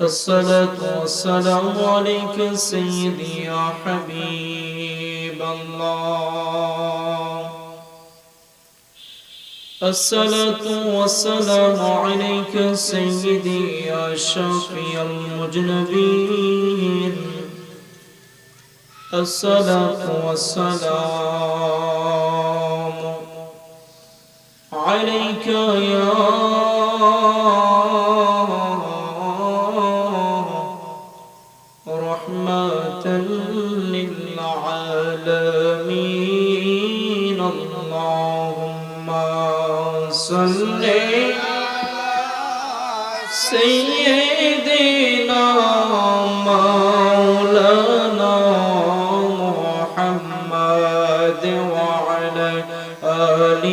الصلاة والسلام عليك سيدي يا حبيب الله. الصلاة والسلام عليك سيدي يا شافي المجنبين. الصلاة والسلام عليك يا محمد وعلى آل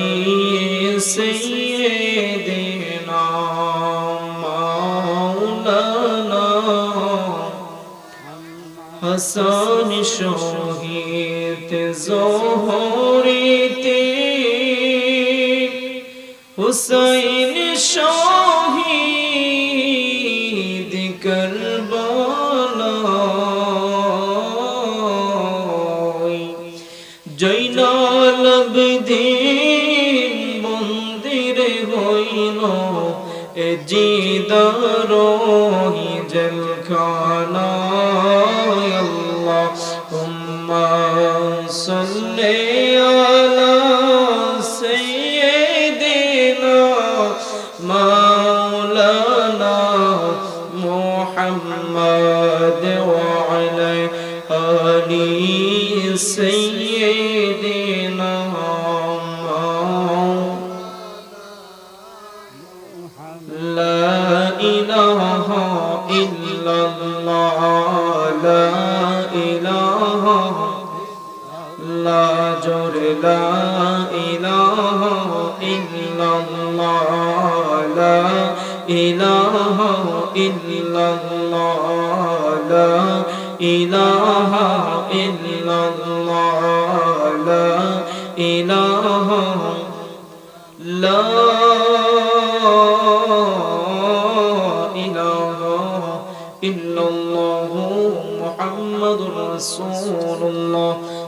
سيدنا مولانا حسن شهيد زهريتي হুসাইন শো جداره جلكانا يا الله اللهم صَلِّي على سيدنا مولانا محمد وعلى آله سيدنا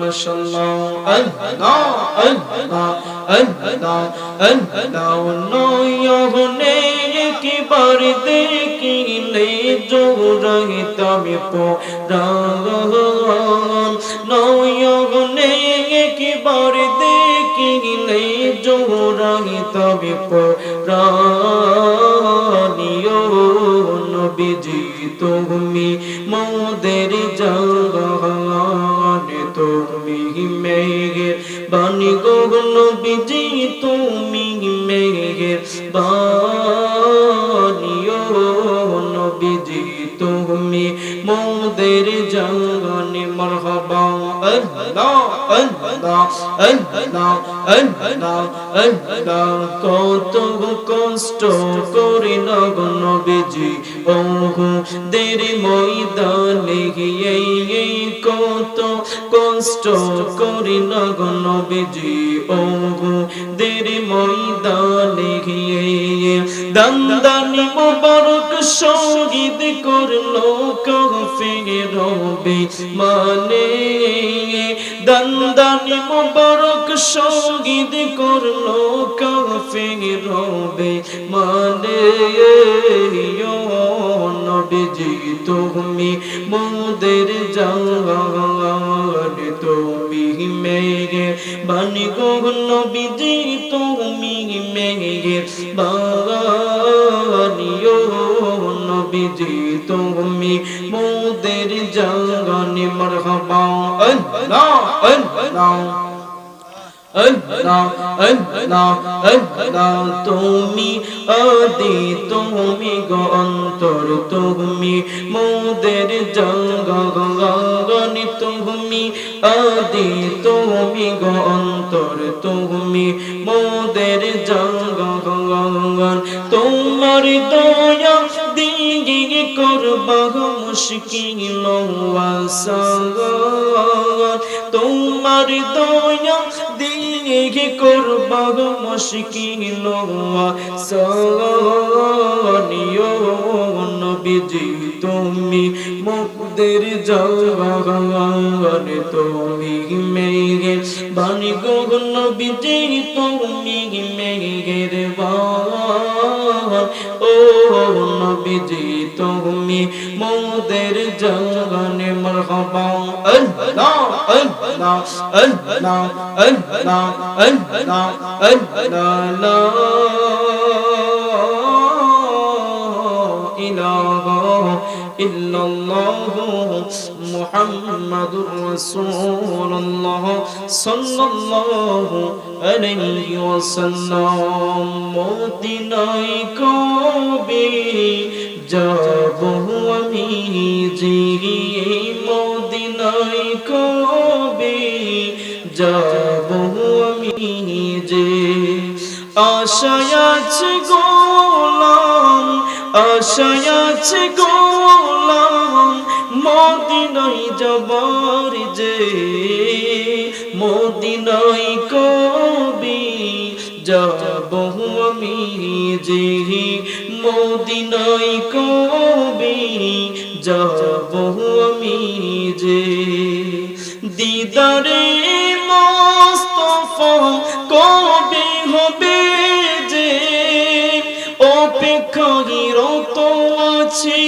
mashallah Allah Allah Allah Allah no yahune ki bar dekile jo rehta me po rahan no yahune ki bar dekile jo rehta me po রানিও নবীজি তুমি মোদের জান কত কষ্ট করিল নবীজি। বহু দেরি ময়দানে এই কত কষ্ট করিল নবীজি। বহু দেরি ময়দানে গিয়ে দন্দানি মোবারক সংগীত করল কফে রবে। মানে দন্দানি মুবারক শহীদ করল কাফির রবে মানে নবীজি, তুমি মোদের জান তুমি মেঘে বাণী গো নবীজি, তুমি মেঘে বাণীও নবীজি, তুমি মোদের জান মরহবা তুমি অদি তুমি গন্তর তুমি মোদের জঙ্গনি তুমি অদি তুমি গন্তর তুমি মোদের জঙ্গন তোমার দয়া দিগি করবা মুশকিল তোমার দয়া দিগি করবা মুশকিল ওয়াসাগনিও নবীজি, তুমি মুকদের জগগন তুমি মেঘে। বাণী গো নবীজি, তুমি মেঘের ও নবীজি তুমি মোদের জঙ্গনে মরহবা আল্লাহ আল্লাহ আল্লাহ আল্লাহ আল্লাহ আল্লাহ ইলাহা ইল্লাল্লাহ মুহাম্মাদুর রাসূলুল্লাহ সাল্লাল্লাহু আলাইহি ওয়াসাল্লাম। মদিনায় কবে যাব আমি জিগিয়ে মদিনায় কবে যাব আমি যে আশায় আছে গোলাম। আশায় আছে গোলাম, মদিনায় যাবার যে, মদিনায় কবি যাব আমি যে, মদিনায় কবি যাব আমি যে। দিদারে মোস্তফা কবে হবে? আছি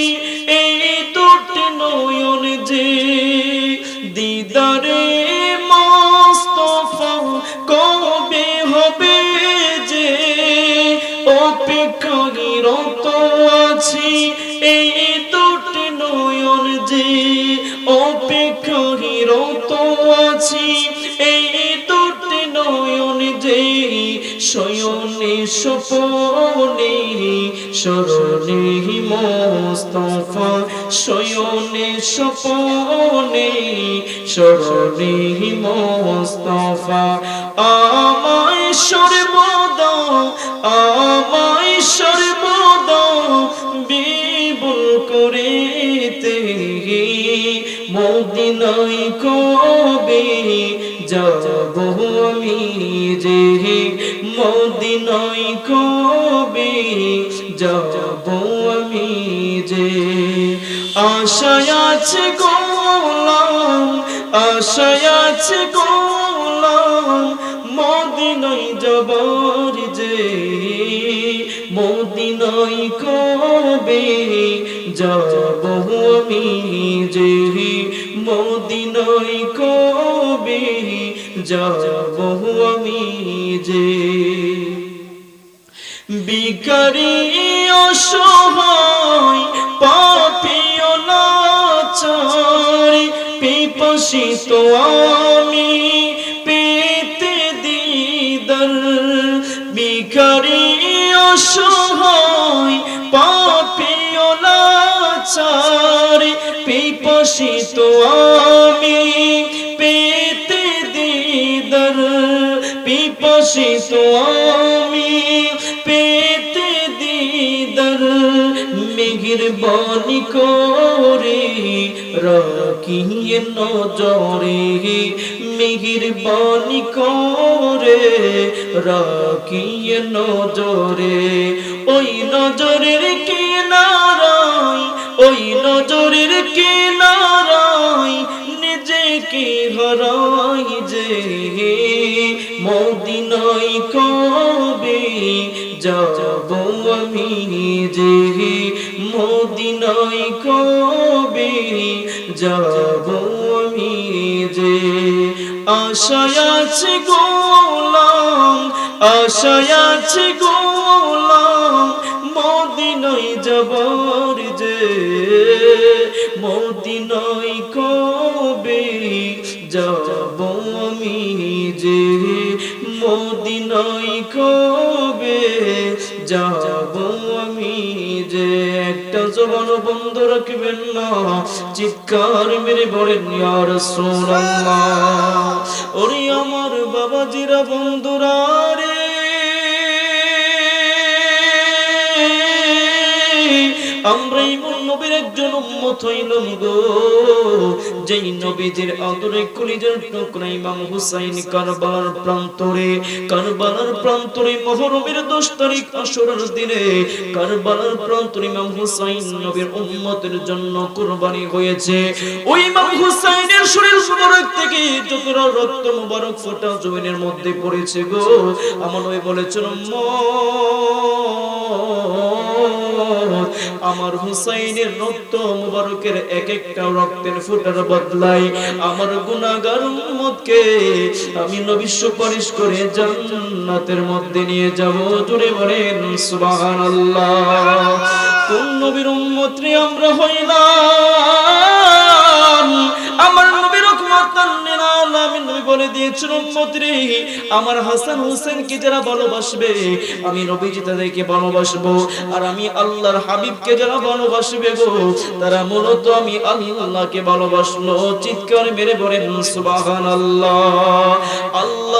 স্মরণে মোস্তফা, আমায় সর্বদা আমায় সর্বদা বিবুল করেতে মদিনায় কবে যাব আমি যে? মদিনায় কবে যাব আমি যে? আশায় আছে গোলাম আশায় গোলাম, মদিনায় যাবার যে মদিনায় কবে যাব আমি যে মদিনায় কবে যাব আমি যে বিকারি অসহায় পাপিও পিপাসিত আমি পেতে দিদার বিকারি অসহায় পাপিও লাচারি পিপাসিত আমি পেতে দিদার পিপাসিত আমি পেতে দিদার মেঘের বাণী করে রাখিয়ে নজরে মেঘের বাণী করে রাখিয়ে নজরে। ওই নজরের কিনারায়, ওই নজরের কিনারায় নিজেকে হারাই যে মদিনায় কবে যাব আমি যে মদিনায় কবে যাব আশায় আছে গোলাম, আশায় আছে গোলাম মদিনই যাবর যে মদিনই কবে যাব আমি যে মদিনই কবে বন্ধ রাখবেন না। চিৎকার মেরে বলেন ইয়ার রাসূলুল্লাহ ওরে আমার বাবাজিরা বন্ধুরা রে। আমরা যেই আদরে হুসাইন প্রান্তরে প্রান্তরে মহরমের 10 তারিখ দিনে প্রান্তরে হুসাইন নবীর উম্মতের জন্য কুরবানি হয়েছে। ওই ইমাম হুসাইনের শরীর মুবারক থেকে যতটা রক্ত মুবারক ফোঁটা জমিনের মধ্যে পড়েছে গো, আমার বলেছেন মা আমার হুসাইনের রক্ত মুবারকের এক একটা রক্তের ফুটার বদলাই আমার গুনাহগার উম্মতকে আমি নবী সুপারিশ করে জান্নাতের মধ্যে নিয়ে যাব। জুড়ে বলেন, সুবহানাল্লাহ। কোন নবীর উম্মত রে আমরা হইলাম? বলে দিয়েছেন, উম্মতরে, আমার হাসান হোসেনকে যারা ভালোবাসবে, আমি নবীজি তাদেরকে ভালোবাসবো। আর আমি আল্লাহর হাবিবকে যারা ভালোবাসবে গো, তারা মূলত আমি আল্লাহকে ভালোবাসলো। চিৎকার মেরে বলেন, সুবহানাল্লাহ।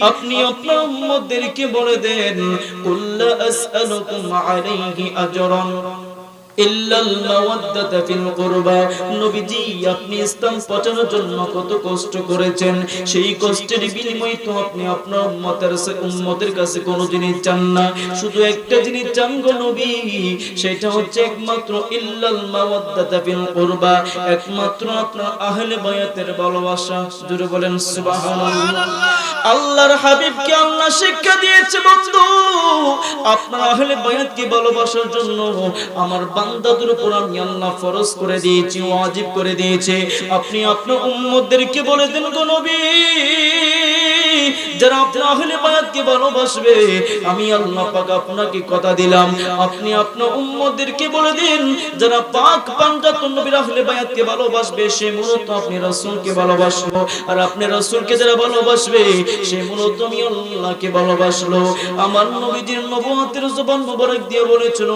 আপনি আপনার উম্মতদেরকে বলে দেন কুল্লা আসআলুকুম আলাইহি আজরান। একমাত্র আপনার আহলে বায়াতের ভালোবাসা। জুড়ে বলেন, সুবহানাল্লাহ। আল্লাহর হাবিবকে আল্লাহ শিক্ষা দিয়েছে আপনার আহলে বায়াতকে ভালোবাসার জন্য আমার বান্দাদের উপর আমি আল্লাহ ফরজ করে দিয়েছি, ওয়াজিব করে আপনি আপনার উম্মতদেরকে বলে দেন গো নবী, যারা আহলে বায়াতকে ভালোবাসবে, আমি আল্লাহ পাক আপনাকে কথা দিলাম। আপনি আপনার উম্মতদেরকে বলে দিন, যারা পাক নবীর আহলে বায়াতকে ভালোবাসবে, সে মূলত আপনি রাসূলকে ভালোবাসলো। আর আপনি যারা ভালোবাসবে, সে মূলত আমি আল্লাহকে ভালোবাসলো। আমার নবীজির নবুয়তের জবান মোবারক দিয়ে বলেছিল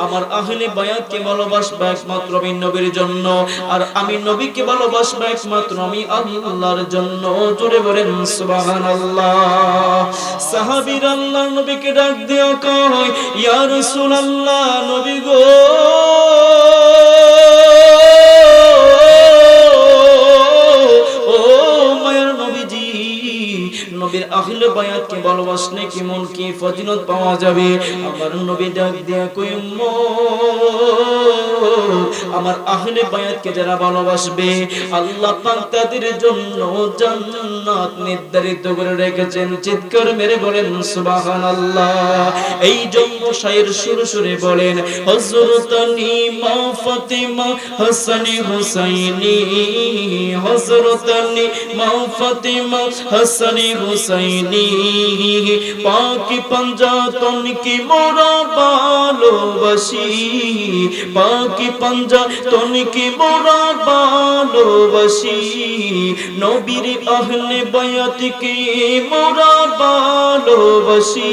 আমার আহলে বায়াতকে ভালোবাসবা একমাত্র আমি নবীর জন্য। আর আমি নবীকে ভালোবাসবা একমাত্র আমি আল্লাহর জন্য। জোরে বলেন, সুবহানাল্লাহ। সাহাবীর আল্লাহ নবীকে ডাক দিও কয়, ইয়া রাসূলুল্লাহ, নবী গো। নবীর আহলে বায়াতকে ভালোবাসলে কেমন কি ফজিলত পাওয়া যাবে? আমার নবী ডাক দিয়া কই আমার আহলে বায়াতকে যারা ভালোবাসবে, আল্লাহ পাক তাদের জন্য জান্নাত নির্ধারিত করে রেখেছেন। চিৎকার মেরে বলেন, সুবহানাল্লাহ। এই জন্য শায়ের সুরে সুরে বলেন, হযরত মা ফাতিমা, হাসান হুসাইনি। হযরত মা ফাতিমা, হাসান হুসাইনি পাকি পঞ্জাতন কি মোরা ভালোবাসি পাকি পঞ্জাতন কি মোরা ভালোবাসি নবীর আহলে বায়াত কি মোরা ভালোবাসি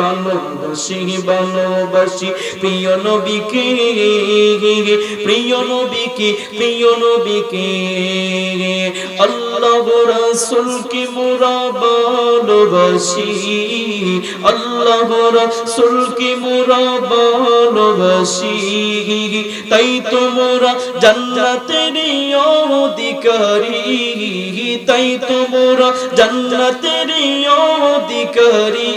ভালোবাসি ভালোবাসি প্রিয় নবীকে প্রিয় নবীকে প্রিয় নবীকে আল্লাহ রাসূলকে মোরা ভালোবাসি আল্লাহ রাসূলকে মোরা ভালোবাসি তাই তো মোরা জান্নাতের অধিকারী। তাই তো মোরা জান্নাতের অধিকারী।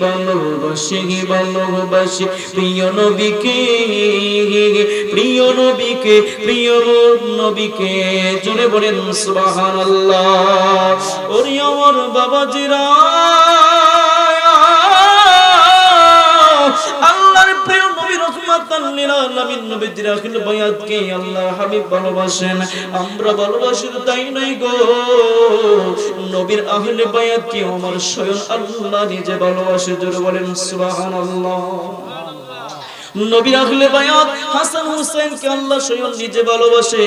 ভালোবাসি ভালোবাসি প্রিয় নবীকে প্রিয় নবীকে প্রিয় নবীকে। জোরে বলেন সুবহানাল্লাহ। ওরে আমার বাবাজিরা। আল্লাহর প্রিয় নবী রহমাতাল লিল আলামিন নবীজির আখিল বায়াতকে আল্লাহ হাবিব ভালোবাসেন। আমরা ভালোবাসি তাই নয় গো। নবীর আহলে বায়াতকে আমার স্বয়ং আল্লাহ নিজে ভালোবাসে। জোরে বলেন, সুবহানাল্লাহ। নবী আহলে বায়াত, হাসান হুসেন কে আল্লাহ স্বয়ং নিজে ভালোবাসে।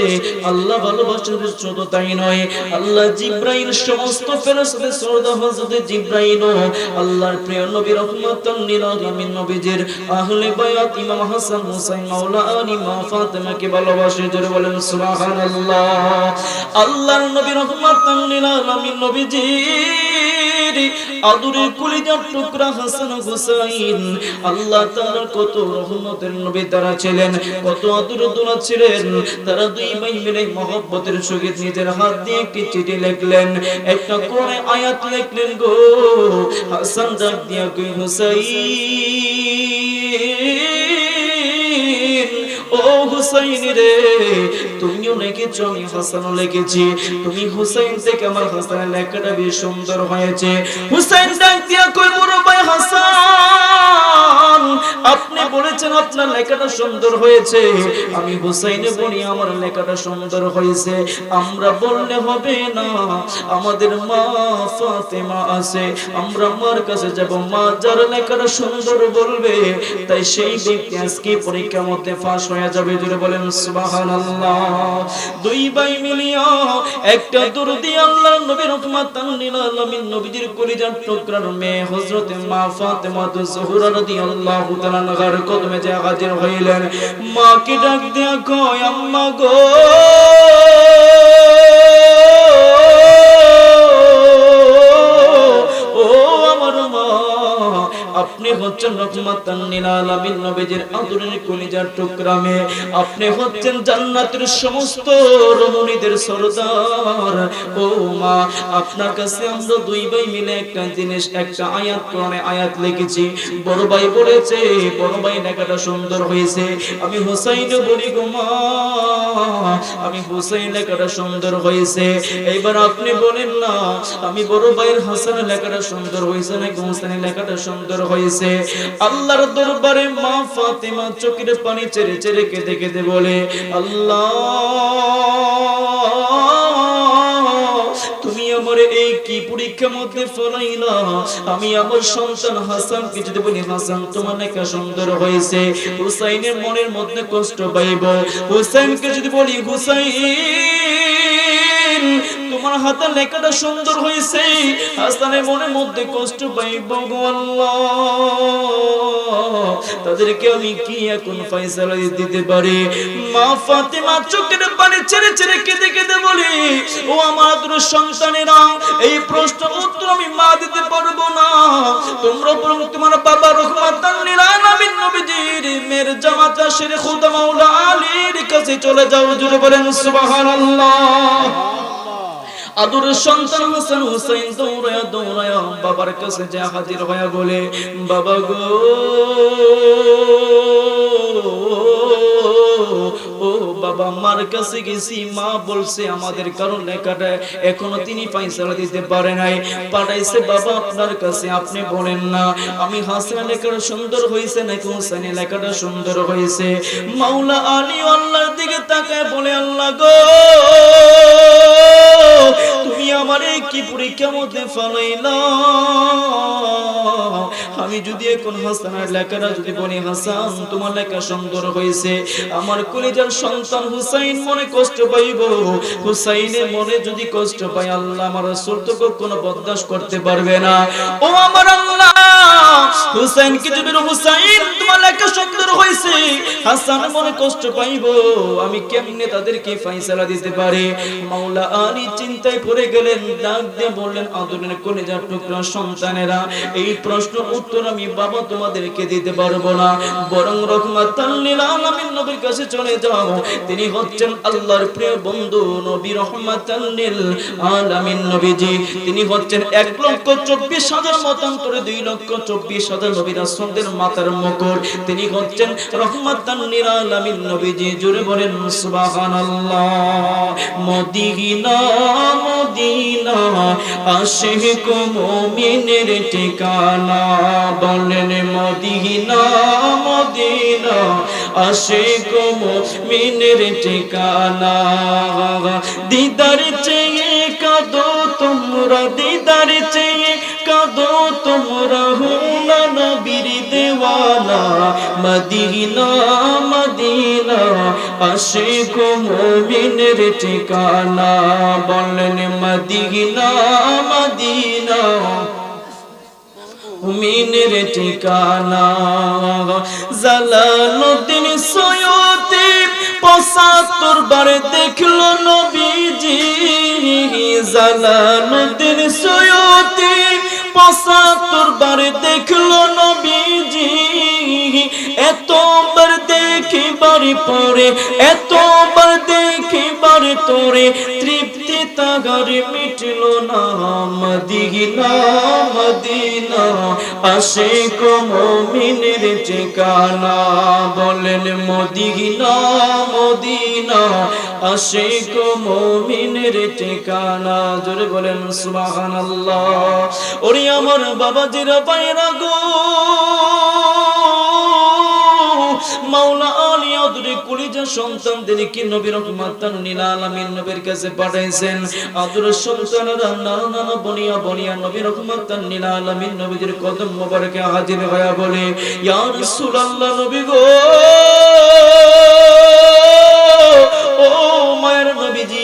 আল্লাহ ভালোবাসেন শুধু তাই নয়, আল্লাহ জিব্রাইল সমস্ত ফেরেশতাদের সরদা হযরত জিব্রাইল আল্লাহর প্রিয় নবী রহমাতাল লিল আলামিন নবীজির আহলে বায়াত ইমাম হাসান হুসাইন, মাওলা আলী, মা ফাতেমাকে ভালোবাসে, জোরে বলেন সুবহানাল্লাহ। আল্লাহর নবী রহমাতাল লিল আলামিন নবীজির আদুরের কলিজার টুকরা হাসান হুসাইন, আল্লাহ তাআলা কত রহমতের নবী তারা ছিলেন, কত আদুর দোলা ছিলেন। তারা দুই ভাই মিলে মহব্বতের সহিত নিজের হাত দিয়ে একটি চিঠি লিখলেন, একটা কোরআনে আয়াত লিখলেন গো, হাসান ডাক দিয়া কই হুসাইন, ও হুসাইন রে, তুমিও লিখেছ, আমি হাসানও লিখেছি। তুমি হুসাইন থেকে আমার হাসানের লেখাটা বেশ সুন্দর হয়েছে। হুসাইন ডাক দিয়া কই বড় হাসান! আপনি বলেছেন আপনার লেখাটা সুন্দর হয়েছে। আমি হুসাইনে বলি আমার লেখাটা সুন্দর হয়েছে। আমরা বললে হবে না, আমাদের মা ফাতেমা আছে। আমরা মার কাছে যাব, মা যার লেখাটা সুন্দর বলবে, তাই সেই ব্যক্তি আজকে পরীক্ষা মধ্যে ফাঁস হয়ে যাবে। জুড়ে বলেন, সুবহানাল্লাহ। দুই ভাই মিলিয়া একটা দুরুদি আল্লাহর নবী রহমাতাল লিল আলামিন, নবীজির কলিজার টুকরার মেয়ে হযরত মা ফাতেমা জোহরা রাদিয়াল্লাহু তাআলা নগর কদমে যে হাজির হইলেন মাকে ডাক দিয়া কয় আম্মা গো। আপনি হচ্ছেন রহমাতান লিল আলামিন নবীজির আদরের কলিজার টুকরা মেয়ে আপনি হচ্ছেন জান্নাতের সমস্ত রমণীদের সরদার। ও মা, আপনার কাছে আমরা দুই ভাই মিলে একটা জিনিস, একটা আয়াত, কোরআনে আয়াত লিখেছি। বড় ভাই বলেছে, বড় ভাই লেখাটা সুন্দর হয়েছে। আমি হুসাইন বলি, গো মা, আমি হুসাইন লেখাটা সুন্দর হয়েছে। এইবার আপনি বলেন, না, আমি বড় ভাইয়ের হাসান লেখাটা সুন্দর হয়েছে নাকি হুসাইন লেখাটা সুন্দর হয়েছে? আল্লাহর দরবারে মা ফাতেমা চোখের পানি চেরে চেরে কেঁদে কেঁদে বলে, আল্লাহ, তুমি আমার এই কি পরীক্ষার মধ্যে ফলাইলা আমি আমার সন্তান হাসানকে যদি বলি হাসান, তোমার লেখা সুন্দর হয়েছে। হুসাইনের মনের মধ্যে কষ্ট পাইব। হুসাইনকে যদি বলি, হুসাইন তোমার হাতের লেখাটা সুন্দর হয়েছে। হাসানের মনের মধ্যে কষ্ট গো আল্লাহ তাদেরকে আমি কি এখন ফয়সালা দিতে পারি? মা ফাতেমা চোখের পানি ছেড়ে ছেড়ে কেঁদে কেঁদে বলি, ও আমার দুটো সন্তানেরা, এই প্রশ্ন উত্তর আমি মা দিতে পারব না। তোমরা বরং তোমার বাবা রহমাতান আলামিন নবীজির মেয়ের জামাতা শেরে খুদা মাওলা আলীর কাছে চলে যাও জুড়ে বলেন সুবহানাল্লাহ। আদুর সন্তান হাসান হুসাইন দৌড়ায়া দৌড়ায়া বাবার কাছে যা হাজির হয়ে বলে বাবা গো বাবা মার কাছে গেছি, মা বলছে, আমাদের কারণ লেখাটা এখনও তিনি ফাইসালা দিতে পারে নাই। পাঠাইছে, বাবা, আপনার কাছে আপনি বলেন না, আমি হাসান লেখাটা সুন্দর হয়েছে নাকি হুসাইন লেখাটা সুন্দর হয়েছে? মাওলা আলী আল্লাহর দিকে তাকায় বলে, আল্লাহ গো, তুমি আমারে কি পরীক্ষা মধ্যে ফলাইলা? আমি যদি এখন হাসানের লেখাটা যদি বলি, হাসান, তোমার লেখা সুন্দর হয়েছে, আমার কলিজার সন্তান হুসাইন মনে কষ্ট পাইব? হুসাইনের মনে যদি কষ্ট পাই আল্লাহ আমার রাসূল তো কোনো বরদাস করতে পারবে না। ও আমার আল্লাহ হুসাইন কে হুসাইন? তোমার লেখা সুন্দর হয়েছে। হাসান মনে কষ্ট পাইব। আমি কেমনে তাদেরকে ফয়সালা দিতে পারি? মাওলা আলী চিন্তায় পড়ে গেলেন, ডাক দিয়ে বললেন, আদরের কলিজার টুকরা সন্তানেরা, এই প্রশ্ন উত্তর আমি বাবা তোমাদেরকে দিতে পারব না। বরং রহমাতাল লিল আলামিন নবীর কাছে চলে যাও। তিনি হচ্ছেন আল্লাহর প্রিয় বন্ধু নবী রহমাতাল লিল আলামিন নবীজি। তিনি হচ্ছেন এক লক্ষ চব্বিশ হাজার মতান্তরে দুই লক্ষ চব্বিশ বিশ হাজার নবী রাসূলদের মাথার মুকুট। তিনি হচ্ছেন রহমাতান নবীজি। জুড়ে বলেন মদিনা মদিনা ঠিকানা। বলেন, মদিনা মদিনা ঠিকানা। দিদার চেয়ে কাদো তোমরা দিদার চেয়ে কাদো, তোমরা হুনা নবীর দেওয়ানা। মদিনা মদিনা আশিক মুমিনের ঠিকানা। বলেন মদিনা মদিনা, মুমিনের ঠিকানা। জালালুদ্দিন সৈয়দী পঁচাত্তর বারে দেখল নবীজি জালালুদ্দিন সৈয়দী। পঁচাত্তর বারে দেখল নবীজি, এতবার দেখিবার পরে, এতবার দেখিবার তোরে তৃপ্তি তাগার মিটলো না, মদিনা মদিনা। আশিক মুমিনের ঠিকানা, বলেন মদিনা মদিনা। আশিক মুমিনের ঠিকানা, জোরে বলেন সুবহানাল্লাহ। ওরে আমার বাবাজিরা পায়রা গো। মাওলা আলী আদরে কলিজা সন্তানদেরকে নবী রহমাতান লিল আলামিন নবীর কাছে পাঠাইছেন? আদর সন্তানরা নানা নানা বনিয়া বনিয়া নবী রহমাতান লিল আলামিন নবীদের কদম মোবারকে হাজির হয়ে বলে, ইয়া রাসূলুল্লাহ নবী গো, ও মায়ের নবীজি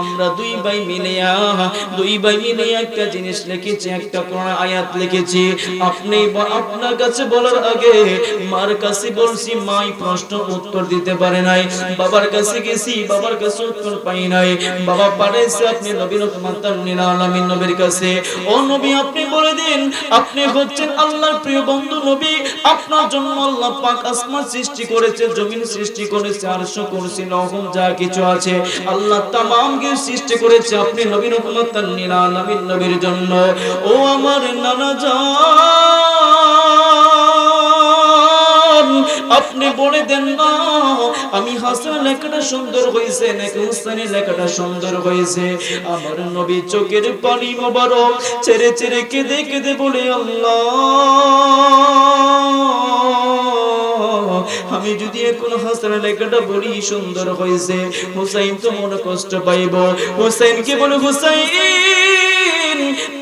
আমরা দুই ভাই মিলে দুই ভাই মিলে একটা জিনিস লিখেছি, একটা কোরআন আয়াত লিখেছি। আপনি আপনার কাছে বলার আগে মার কাছে বলছি, মাই প্রশ্ন উত্তর দিতে পারে নাই। বাবার কাছে গেছি, বাবার কাছে উত্তর পাই নাই। বাবা পাঠাইছে আপনি নবীর নীল আলামিন নবীর কাছে। ও নবী, আপনি বলে দিন, আপনি হচ্ছেন আল্লাহর প্রিয় বন্ধু নবী। আপনার জন্য আল্লাহ পাক আসমান সৃষ্টি করেছে, জমিন সৃষ্টি করেছে, আরশ করেছে লহম যা কিছু আছে। আল্লাহ তামাম কিছু সৃষ্টি করেছে আপনি নবী রহমাতার নীল আলামিন নবীর জন্য। ও আমার নানা আপনি বলে দেন না, আমি হাসান লেখাটা সুন্দর হয়েছে, নাকি হুসাইনের লেখাটা সুন্দর হয়েছে। আমার নবী চোখের পানি মোবারক, ছেড়ে ছেড়ে কেঁদে কেঁদে বলে, আল্লাহ। আমি যদি এখন হাসান লেখাটা বলি সুন্দর হয়েছে হুসাইন তো মনে কষ্ট পাইব। বলে, হুসাইন,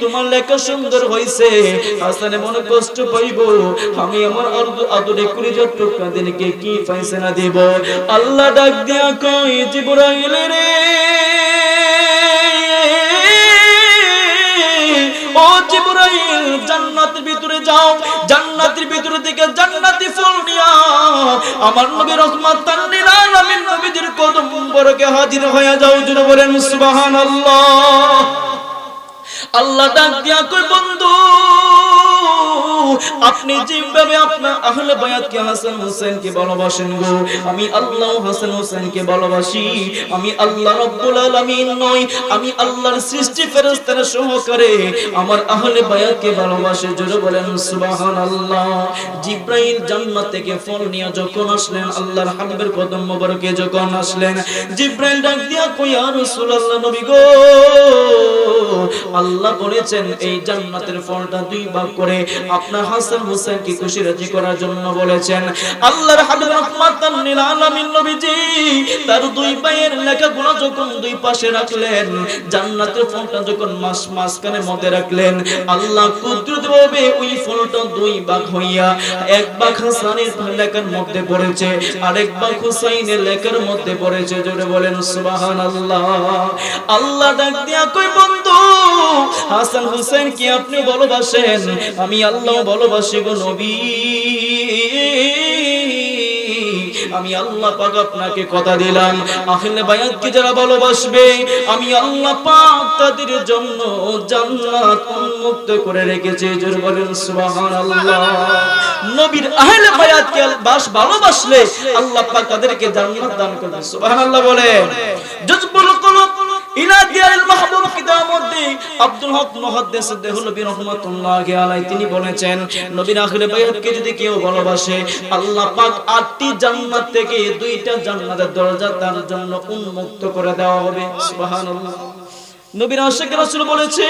তোমার লেখা সুন্দর হয়েছে হাসানে মনে কষ্ট পাইব। আমি আমার আদর করে যত কাদেরকে কি ফয়সালা দেব? আল্লাহ ডাক দিয়া কই জিবরাইল রে, ও জিবরাইল ভিতরে যাও, জান্নাতের ভিতরে থেকে জান্নাতি ফুল নিয়া আমার নবী রহমাতান লিল আলামিন নবীর কদম বরকে হাজির হয়ে যাও জুড়ে বলেন সুবহানাল্লাহ। আল্লাহ ডাক দিয়া কই বন্ধু, আপনি যেভাবে আপনার আহলে বায়াতকে হাসান হোসেনকে ভালোবাসেন গো, আমি আল্লাহ হাসান হোসেনকে ভালোবাসি। আমি আল্লাহ রব্বুল আলামিন নই, আমি আল্লাহর সৃষ্টি ফেরেশতার সহকারে আমার আহলে বায়াতকে ভালোবাসে। জোরে বলেন, সুবহানাল্লাহ। জিব্রাইল জান্নাত থেকে ফল নিয়ে যখন আসলেন, আল্লাহর হাবিবের কদম মোবারকে যখন আসলেন, জিব্রাইল ডাক দিয়া কই ইয়া রাসূলুল্লাহ, নবী গো আল্লাহ বলেছেন, এই জান্নাতের ফলটা দুই ভাগ করে আপনার হাসান হোসেনকে খুশি রাজি করার জন্য বলেছেন। আল্লাহর হাবিব রহমাতান লিল আলামিন নবীজি তার দুই পায়ের লেখাগুলো যখন দুই পাশে রাখলেন, জান্নাতের ফলটা যখন মাস মাসখানে মধ্যে রাখলেন, আল্লাহ কুদরতভাবে ওই ফলটা দুই ভাগ হইয়া এক ভাগ হাসানের লেখার মধ্যে পড়েছে, আরেক ভাগ হুসাইনের লেখার মধ্যে পড়েছে। জোরে বলেন, সুবহানাল্লাহ। আল্লাহ ডাক দিয়া কই বন্ধু হাসান হুসেন কি আপনি ভালোবাসেন? আমি আল্লাহ ভালোবাসি গো নবী। আমি আল্লাহ পাক আপনাকে কথা দিলাম। আহলে বায়াতকে যারা ভালোবাসবে? আমি আল্লাহ পাক তাদের জন্য জান্নাত উন্মুক্ত করে রেখেছি। জোর বলেন, সুবহানাল্লাহ। নবীর আহলে বায়াতকে বাস ভালোবাসলে আল্লাহ পাক তাদেরকে জান্নাত দান করবেন সুবহানাল্লাহ বলে জজবুল কুলুব ইলা দিয়ারিল তিনি বলেছেন, নবীর যদি কেউ ভালোবাসে, আল্লাহ পাক আটটি জান্নাত থেকে দুইটা জান্নাতের দরজা তার জন্য উন্মুক্ত করে দেওয়া হবে। সুবহানাল্লাহ। নবীর আশিক রাসূল বলেছে,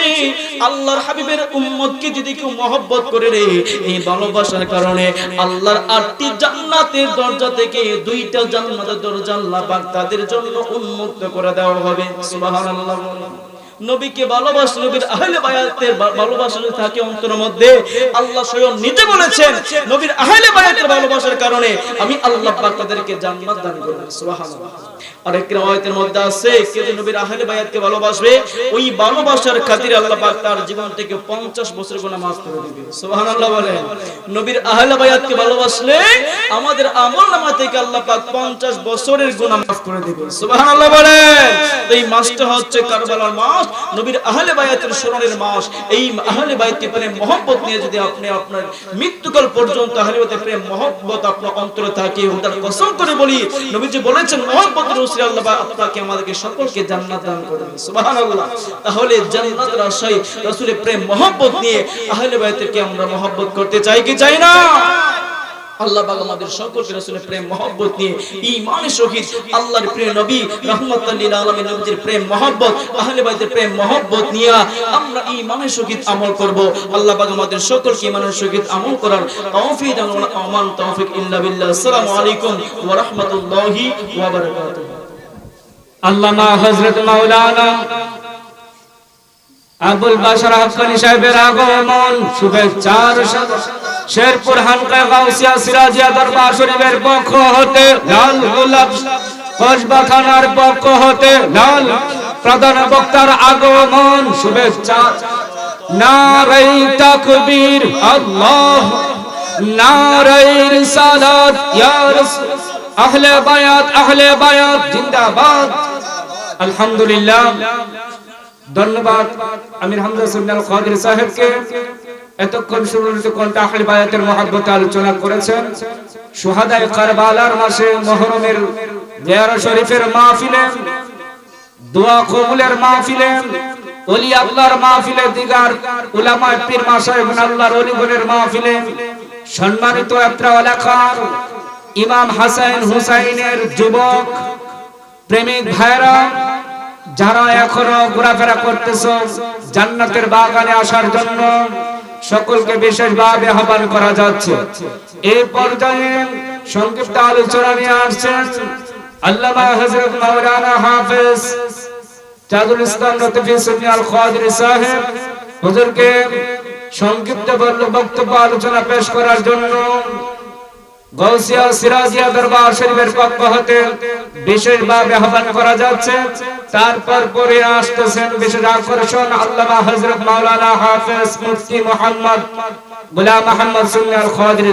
আল্লাহর হাবিবের উম্মতকে যদি কেউ মহব্বত করে রে, এই ভালোবাসার কারণে আল্লাহর আটটি জান্নাতের দরজা থেকে দুইটা জান্নাতের দরজা আল্লাহ পাক তাদের জন্য উন্মুক্ত করে দেওয়া হবে। সুবহানাল্লাহ নবীকে ভালোবাস, নবীর আহলে বায়াতের ভালোবাসা যদি থাকে অন্তরের মধ্যে, আল্লাহ স্বয়ং নিজে বলেছেন, নবীর আহলে বায়াতের ভালোবাসার কারণে আমি আল্লাহ পাক তাদেরকে জান্নাত দান করব। সুবহানাল্লাহ। আরেক riwayat-এর মধ্যে আছে কে যে নবীর আহলে বায়াতকে ভালোবাসবে, ওই ভালোবাসার আল্লাহ পাক তার জীবন থেকে 50 বছর maaf করে দিবে। বলেন, নবীর আহলে বায়াতকে ভালোবাসলে আমাদের থেকে আল্লাহ পাক 50 বছরের maaf করে দিবে। বলেন এই মাসটা হচ্ছে কারবালার মাস, নবীর আহলে বায়াতের স্মরণের মাস। এই আহলে বায়াতকে প্রেম, মহব্বত নিয়ে যদি আপনি আপনার মৃত্যুকাল পর্যন্ত আহলে প্রেম, মহব্বত আপনার অন্তরে থাকে ওটার কসম করে বলি, নবীজি বলেছেন প্রেম মহব্বত নিয়ে আহলে বায়াতকে আমরা মহব্বত করতে চাই কি চাই না? আল্লাহ পাক আমাদের সকলকে রাসূলের প্রেম, মহব্বত নিয়ে ঈমানের সহিত আল্লাহর প্রিয় নবী রাহমাতাল লিল আলামিন প্রেম, মহব্বত, আহলে বাইতের প্রেম, মহব্বত নিয়ে আমরা ঈমানের সহিত আমল করব। আল্লাহ পাক আমাদের সকলকে ঈমানের সহিত আমল করার তৌফিক দান আমান, তৌফিক ইল্লা বিল্লাহ। আসসালামু আলাইকুম ওয়া রাহমাতুল্লাহি ওয়া বারাকাতুহু। আল্লামা হযরত মাওলানা আবুল বাশার হাক্কানি সাহেবের আগমন শুভেচ্ছার সাথে শেরপুর হানকা গাউসিয়া সিরাজিয়া দরবার শরীফের পক্ষ হতে লাল গোলাপ কসবা থানার পক্ষ হতে লাল প্রধান বক্তার আগমন, শুভেচ্ছা। নারাই তাকবীর, আল্লাহ। নারাই রিসালাত, ইয়া রাসূল আহলে বায়াত আহলে বায়াত, জিন্দাবাদ। আলহামদুলিল্লাহ। ধন্যবাদ আমির হামজা সুন্নাল কাদের সাহেবকে। এতক্ষণ বায়াতের আলোচনা করেছেন? সুহাদায়ে কারবালার মাসে মুহররমের জিয়ারা শরীফের মাহফিলে, দোয়া কবুলের মাহফিলে, ওলি আল্লাহর মাহফিলে, দিগার পীর আল্লাহর মাহফিলে, সম্মানিত একরা এলাকার ইমাম হাসান হুসাইনের যুবক, প্রেমিক ভাইরা যারা এখনও ঘোরাফেরা করতেছ জান্নাতের বাগানে আসার জন্য সকলকে বিশেষভাবে আহ্বান করা যাচ্ছে। এই পর্যায়ে সংক্ষিপ্ত আলোচনা নিয়ে আসছেন আল্লামা হযরত মাওলানা হাফেজ চাদুল ইসলাম লতিফি সুন্নি আল খাদরি সাহেব। হুজুরকে সংক্ষিপ্ত বক্তব্য আলোচনা পেশ করার জন্য গৌসিয়া সিরাজিয়া দরবার শরীফের পক্ষ হতে বিশেষভাবে আহ্বান করা যাচ্ছে। তারপর পরে আসতেছেন বিশেষ আকর্ষণ আল্লামা হযরত মাওলানা হাফেজ মুফতি মোহাম্মদ গোলাম আহমদ সুন্নি আল খাদির।